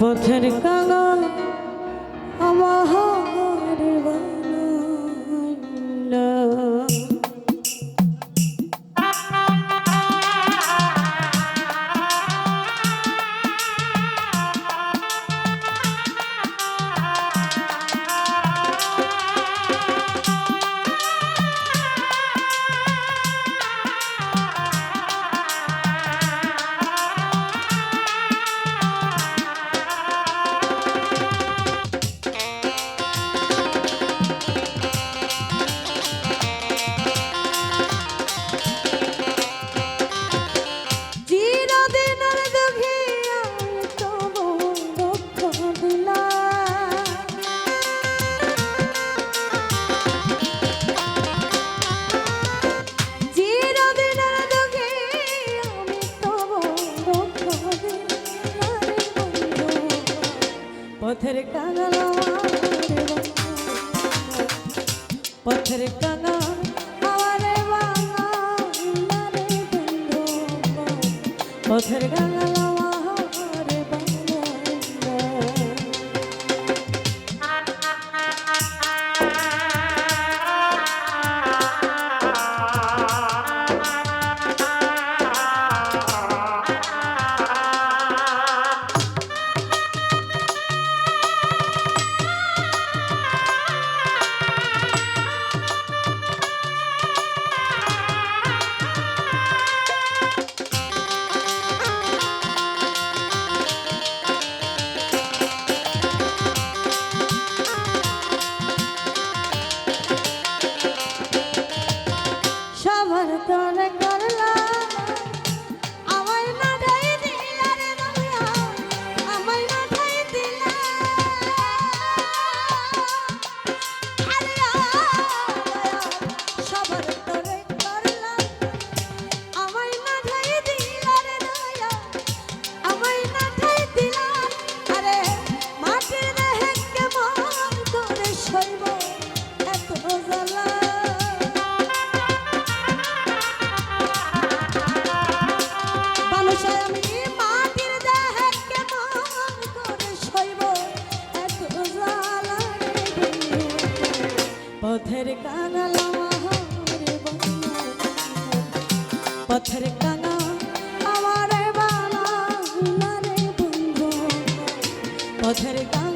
পথের কাগজ আমার পথের কানা পথের কানা পথের কানালা পথের কানা আমার বানা রে বন্ধু। পথের কানা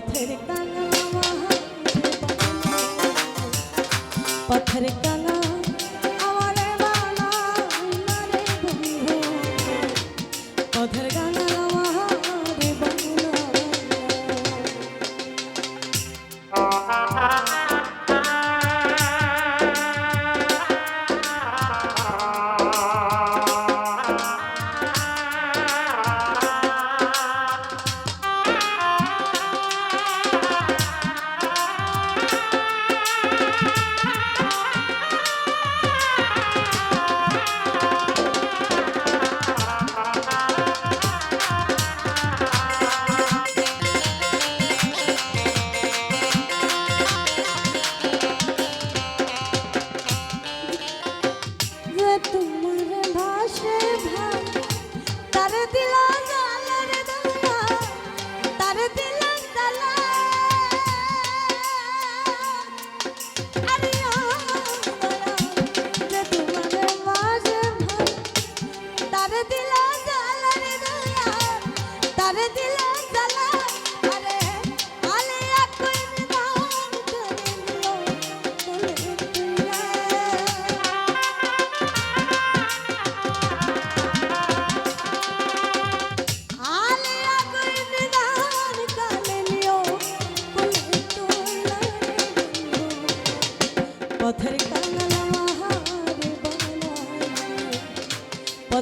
पत्थर का पत्थर का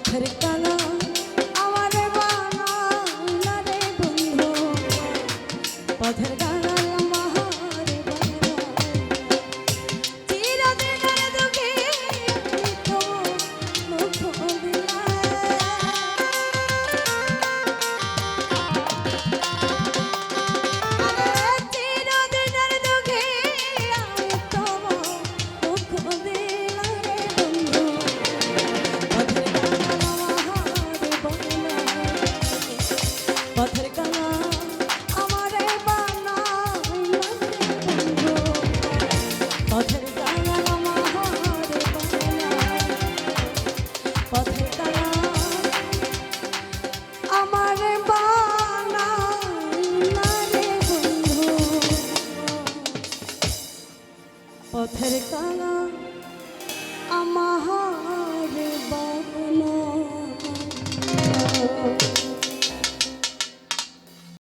পথের কাঙাল